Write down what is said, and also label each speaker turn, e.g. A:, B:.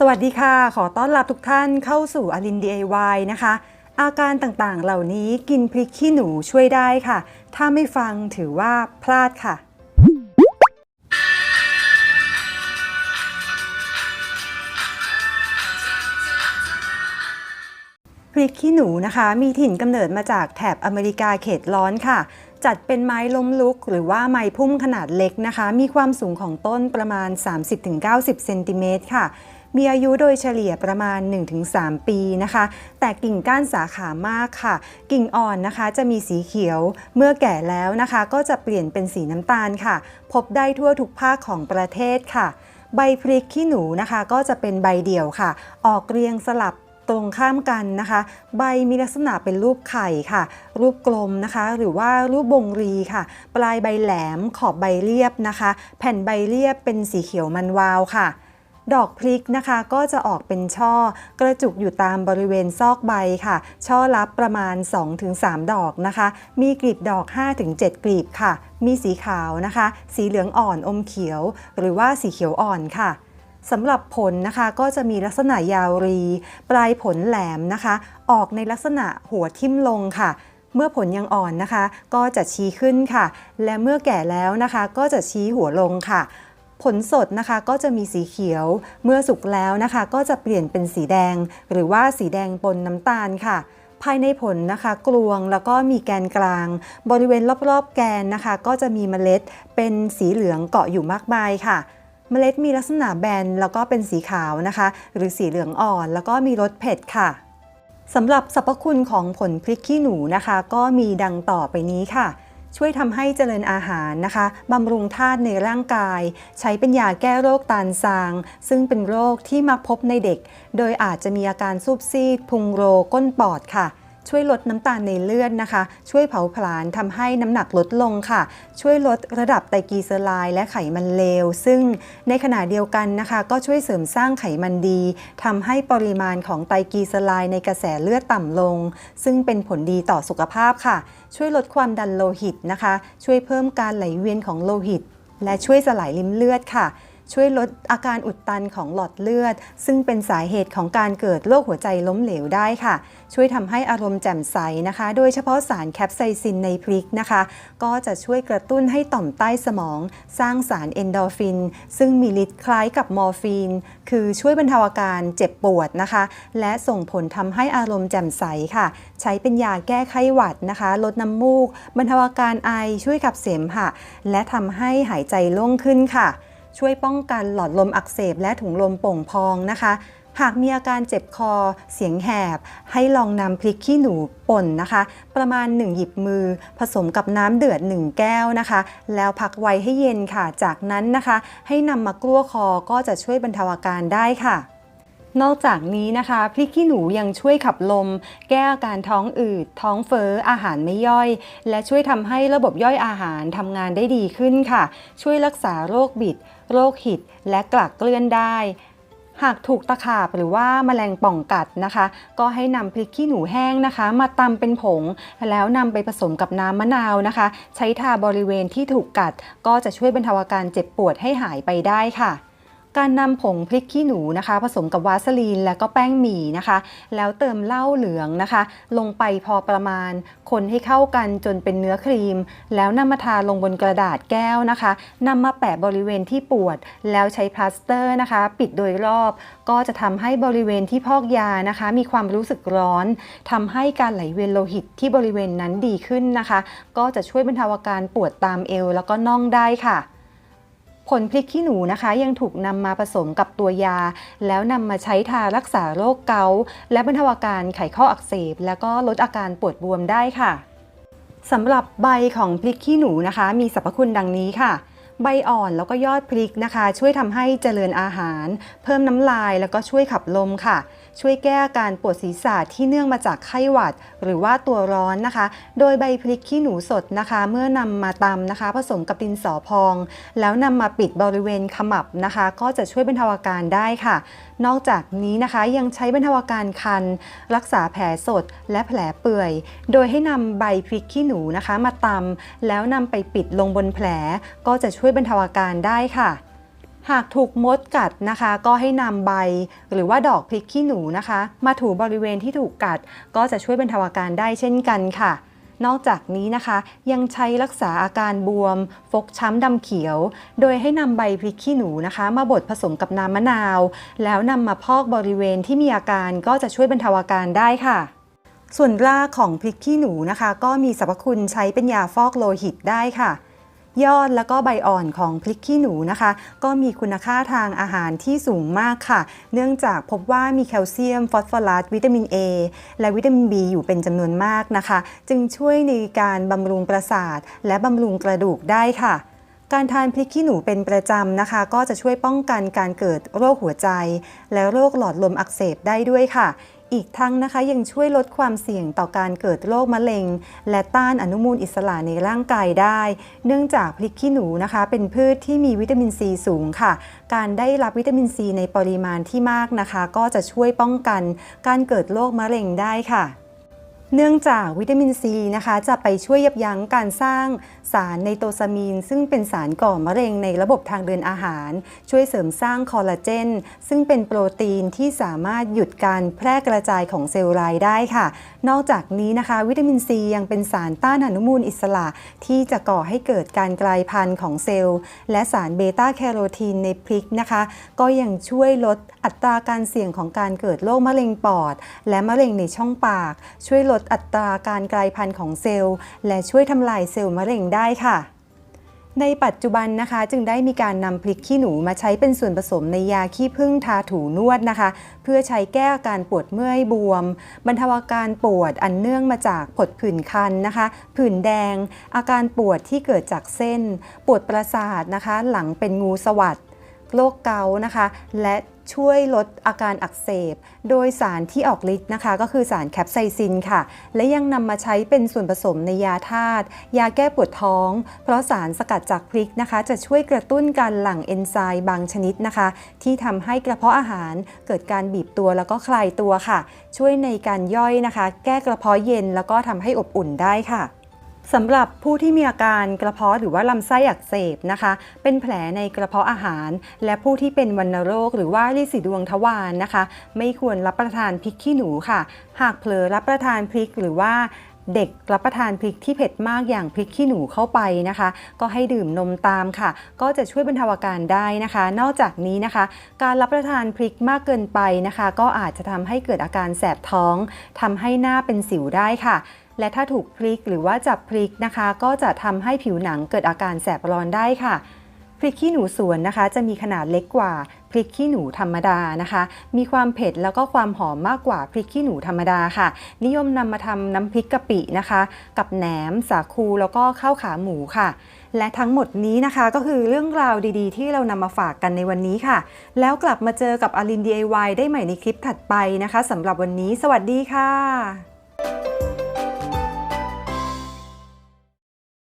A: สวัสดีค่ะ ขอต้อนรับทุกท่านเข้าสู่อลิน DIY นะคะ อาการต่างๆ เหล่านี้กินพริกขี้หนูช่วยได้ค่ะ ถ้าไม่ฟังถือว่าพลาดค่ะ พริกขี้หนูนะคะ มีถิ่นกำเนิดมาจากแถบอเมริกาเขตร้อนค่ะ จัดเป็นไม้ล้มลุก หรือว่าไม้พุ่มขนาดเล็กนะคะ มีความสูงของต้นประมาณ 30-90 เซนติเมตรค่ะ มีอายุโดยเฉลี่ยประมาณ 1-3 ปีนะคะ แต่กิ่งก้านสาขามากค่ะ กิ่งอ่อนนะคะจะมีสีเขียว เมื่อแก่แล้วนะคะ ก็จะเปลี่ยนเป็นสีน้ำตาลค่ะ พบได้ทั่วทุกภาคของประเทศค่ะ ใบพริกขี้หนูนะคะ ก็จะเป็นใบเดี่ยวค่ะ ออกเรียงสลับตรงข้ามกันนะคะ ใบมีลักษณะเป็นรูปไข่ค่ะ รูปกลมนะคะ หรือว่ารูปบงรีค่ะ ปลายใบแหลมขอบใบเรียบนะคะ แผ่นใบเรียบเป็นสีเขียวมันวาวค่ะ ดอกพริกนะคะก็จะออกเป็นช่อกระจุกอยู่ตามบริเวณซอกใบค่ะ ช่อลับประมาณ 2-3 ดอกนะคะ มีกลีบดอก 5-7 กลีบค่ะ มีสีขาวนะคะ สีเหลืองอ่อนอมเขียว หรือว่าสีเขียวอ่อนค่ะสำหรับผลนะคะก็จะมีลักษณะยาวรี ปลายผลแหลมนะคะ ออกในลักษณะหัวทิ่มลงค่ะ เมื่อผลยังอ่อนนะคะ ก็จะชี้ขึ้นค่ะ และเมื่อแก่แล้วนะคะ ก็จะชี้หัวลงค่ะ ผลสดนะคะก็จะมีสีเขียว เมื่อสุกแล้วนะคะ ก็จะเปลี่ยนเป็นสีแดง หรือว่าสีแดงปนน้ำตาลค่ะภายในผลนะคะกลวงแล้วก็มีแกนกลาง บริเวณรอบๆ แกนนะคะ ก็จะมีเมล็ดเป็นสีเหลืองเกาะอยู่มากมายค่ะ เมล็ดมีลักษณะแบนแล้วก็เป็นสีขาวนะคะ หรือสีเหลืองอ่อนแล้วก็มีรสเผ็ดค่ะสำหรับสรรพคุณของผลพริกขี้หนูนะคะ ก็มีดังต่อไปนี้ค่ะ ช่วยทำให้เจริญอาหารนะคะบำรุงธาตุในร่างกาย ใช้เป็นยาแก้โรคตาลซาง ซึ่งเป็นโรคที่มักพบในเด็ก โดยอาจจะมีอาการซูบซีดพุงโรก้นปอดค่ะ ช่วยลดน้ำตาลในเลือดนะคะ ช่วยเผาผลาญทำให้น้ำหนักลดลงค่ะ ช่วยลดระดับไตรกลีเซอไรด์และไขมันเลว ซึ่งในขณะเดียวกันนะคะ ก็ช่วยเสริมสร้างไขมันดีทำให้ปริมาณของไตรกลีเซอไรด์ในกระแสเลือดต่ำลง ซึ่งเป็นผลดีต่อสุขภาพค่ะ ช่วยลดความดันโลหิตนะคะ ช่วยเพิ่มการไหลเวียนของโลหิต และช่วยสลายริ่มเลือดค่ะ ช่วยลดอาการอุดตันของหลอดเลือด ซึ่งเป็นสาเหตุของการเกิดโรคหัวใจล้มเหลวได้ค่ะ ช่วยทำให้อารมณ์แจ่มใสนะคะ โดยเฉพาะสารแคปไซซินในพริกนะคะ ก็จะช่วยกระตุ้นให้ต่อมใต้สมอง สร้างสารเอนโดฟิน ซึ่งมีฤทธิ์คล้ายกับมอร์ฟีน คือช่วยบรรเทาอาการเจ็บปวดนะคะ และส่งผลทำให้อารมณ์แจ่มใสค่ะ ใช้เป็นยาแก้ไข้หวัดนะคะ ลดน้ำมูกบรรเทาอาการไอช่วยขับเสมหะและทำให้หายใจโล่งขึ้นค่ะ ช่วยป้องกันหลอดลมอักเสบและถุงลมโป่งพองนะคะ หากมีอาการเจ็บคอ เสียงแหบ ให้ลองนำพริกขี้หนูป่นนะคะ ประมาณ 1 หยิบมือ ผสมกับน้ำเดือด 1 แก้วนะคะ แล้วพักไว้ให้เย็นค่ะ จากนั้นนะคะ ให้นำมากลั้วคอก็จะช่วยบรรเทาอาการได้ค่ะ นอกจากนี้นะคะพริกขี้หนูยังช่วยขับลม แก้อาการท้องอืด ท้องเฟ้ออาหารไม่ย่อย และช่วยทำให้ระบบย่อยอาหารทำงานได้ดีขึ้นค่ะ ช่วยรักษาโรคบิด โรคหิด และกลักเกลื่อนได้หากถูกตะขาบหรือว่าแมลงป่องกัดนะคะ ก็ให้นำพริกขี้หนูแห้งนะคะ มาตำเป็นผง แล้วนำไปผสมกับน้ำมะนาวนะคะ ใช้ทาบริเวณที่ถูกกัด ก็จะช่วยบรรเทาอาการเจ็บปวดให้หายไปได้ค่ะ การนำผงพริกขี้หนูนะคะ ผสมกับวาสลีนและก็แป้งหมี่นะคะ แล้วเติมเหล้าเหลืองนะคะ ลงไปพอประมาณ คนให้เข้ากันจนเป็นเนื้อครีม แล้วนำมาทาลงบนกระดาษแก้วนะคะนำมาแปะบริเวณที่ปวด แล้วใช้พลาสเตอร์นะคะ ปิดโดยรอบ ก็จะทำให้บริเวณที่พอกยานะคะ มีความรู้สึกร้อนทำให้การไหลเวียนโลหิตที่บริเวณนั้นดีขึ้นนะคะ ก็จะช่วยบรรเทาอาการปวดตามเอวแล้วก็น่องได้ค่ะ ผลพริกขี้หนูนะคะ ยังถูกนำมาผสมกับตัวยา แล้วนำมาใช้ทารักษาโรคเกาต์และบรรเทาอาการไขข้ออักเสบ แล้วก็ลดอาการปวดบวมได้ค่ะสำหรับใบของพริกขี้หนูนะคะ มีสรรพคุณดังนี้ค่ะ ใบอ่อนแล้วก็ยอดพริกนะคะ ช่วยทำให้เจริญอาหาร เพิ่มน้ำลายแล้วก็ช่วยขับลมค่ะ ช่วยแก้อาการปวดศีรษะที่เนื่องมาจากไข้หวัด หรือว่าตัวร้อนนะคะ โดยใบพริกขี้หนูสดนะคะ เมื่อนำมาตำนะคะ ผสมกับดินสอพอง แล้วนำมาปิดบริเวณขมับนะคะ ก็จะช่วยบรรเทาอาการได้ค่ะ นอกจากนี้นะคะยังใช้บรรเทาอาการคัน รักษาแผลสดและแผลเปื่อย โดยให้นำใบพริกขี้หนูนะคะ มาตำแล้วนำไปปิดลงบนแผล ก็จะช่วยบรรเทาอาการได้ค่ะ หากถูกมดกัดนะคะ ก็ให้นำใบ หรือว่าดอกพริกขี้หนูนะคะ มาถูบริเวณที่ถูกกัด ก็จะช่วยบรรเทาอาการได้เช่นกันค่ะ นอกจากนี้นะคะ ยังใช้รักษาอาการบวม ฟกช้ำดำเขียว โดยให้นำใบพริกขี้หนูนะคะ มาบดผสมกับน้ำมะนาว แล้วนำมาพอกบริเวณที่มีอาการก็จะช่วยบรรเทาอาการได้ค่ะส่วนรากของพริกขี้หนูนะคะ ก็มีสรรพคุณใช้เป็นยาฟอกโลหิตได้ค่ะ ยอดแล้วก็ใบอ่อนของพริกขี้หนูนะคะ ก็มีคุณค่าทางอาหารที่สูงมากค่ะ เนื่องจากพบว่ามีแคลเซียม ฟอสฟอรัส วิตามิน A และวิตามิน B อยู่เป็นจำนวนมากนะคะ จึงช่วยในการบำรุงประสาท และบำรุงกระดูกได้ค่ะการทานพริกขี้หนูเป็นประจำนะคะ ก็จะช่วยป้องกันการเกิดโรคหัวใจ และโรคหลอดลมอักเสบได้ด้วยค่ะ อีกทั้งนะคะยังช่วยลดความเสี่ยงต่อการเกิดโรคมะเร็ง และต้านอนุมูลอิสระในร่างกายได้ เนื่องจากพริกขี้หนูนะคะ เป็นพืชที่มีวิตามินซีสูงค่ะ การได้รับวิตามินซีในปริมาณที่มากนะคะ ก็จะช่วยป้องกันการเกิดโรคมะเร็งได้ค่ะ เนื่องจากวิตามินซีนะคะ จะไปช่วยยับยั้งการสร้างสารไนโตซามีน ซึ่งเป็นสารก่อมะเร็งในระบบทางเดินอาหาร ช่วยเสริมสร้างคอลลาเจน ซึ่งเป็นโปรตีนที่สามารถหยุดการแพร่กระจายของเซลล์รายได้ค่ะ นอกจากนี้นะคะ วิตามินซียังเป็นสารต้านอนุมูลอิสระ ที่จะก่อให้เกิดการกลายพันธุ์ของเซลล์ และสารเบต้าแคโรทีนในพริกนะคะ ก็ยังช่วยลดอัตราการเสี่ยงของการเกิดโรคมะเร็งปอด และมะเร็งในช่องปาก ช่วยลดอัตราการกลายพันธุ์ของเซลล์ และช่วยทำลายเซลล์มะเร็งได้ค่ะในปัจจุบันนะคะจึงได้มีการนำพริกขี้หนูมาใช้เป็นส่วนผสมในยาขี้ผึ้งทาถูนวดนะคะ เพื่อใช้แก้อาการปวดเมื่อยบวม บรรเทาอาการปวดอันเนื่องมาจากผดผื่นคันนะคะผื่นแดง อาการปวดที่เกิดจากเส้น ปวดประสาทนะคะ หลังเป็นงูสวัสดโรคเกาต์นะคะ และ ช่วยลดอาการอักเสบ โดยสารที่ออกฤทธิ์นะคะ ก็คือสารแคปไซซินค่ะ และยังนำมาใช้เป็นส่วนผสมในยาธาตุยาแก้ปวดท้อง เพราะสารสกัดจากพริกนะคะ จะช่วยกระตุ้นการหลั่งเอนไซม์บางชนิดนะคะ ที่ทำให้กระเพาะอาหารเกิดการบีบตัวแล้วก็คลายตัวค่ะ ช่วยในการย่อยนะคะ แก้กระเพาะเย็นแล้วก็ทำให้อบอุ่นได้ค่ะ สำหรับผู้ที่มีอาการกระเพาะหรือว่าลำไส้อักเสบนะคะ เป็นแผลในกระเพาะอาหาร และผู้ที่เป็นวัณโรคหรือว่าลิสีดวงทวารนะคะ ไม่ควรรับประทานพริกขี้หนูค่ะ หากเผลอรับประทานพริกหรือว่าเด็กรับประทานพริกที่เผ็ดมากอย่างพริกขี้หนูเข้าไปนะคะ ก็ให้ดื่มนมตามค่ะ ก็จะช่วยบรรเทาอาการได้นะคะ นอกจากนี้นะคะ การรับประทานพริกมากเกินไปนะคะ ก็อาจจะทำให้เกิดอาการแสบท้องทำให้หน้าเป็นสิวได้ค่ะ และถ้าถูกพริกหรือว่าจับพริกนะคะ ก็จะทำให้ผิวหนังเกิดอาการแสบร้อนได้ค่ะพริกขี้หนูสวนนะคะ จะมีขนาดเล็กกว่าพริกขี้หนูธรรมดานะคะ มีความเผ็ดแล้วก็ความหอมมากกว่าพริกขี้หนูธรรมดาค่ะ นิยมนำมาทำน้ำพริกกะปินะคะ กับแหนมสาคูแล้วก็ข้าวขาหมูค่ะ และทั้งหมดนี้นะคะก็คือเรื่องราวดีๆ ที่เรานำมาฝากกันในวันนี้ค่ะ แล้วกลับมาเจอกับอลิน DIY ได้ใหม่ในคลิปถัดไปนะคะสำหรับวันนี้ สวัสดีค่ะ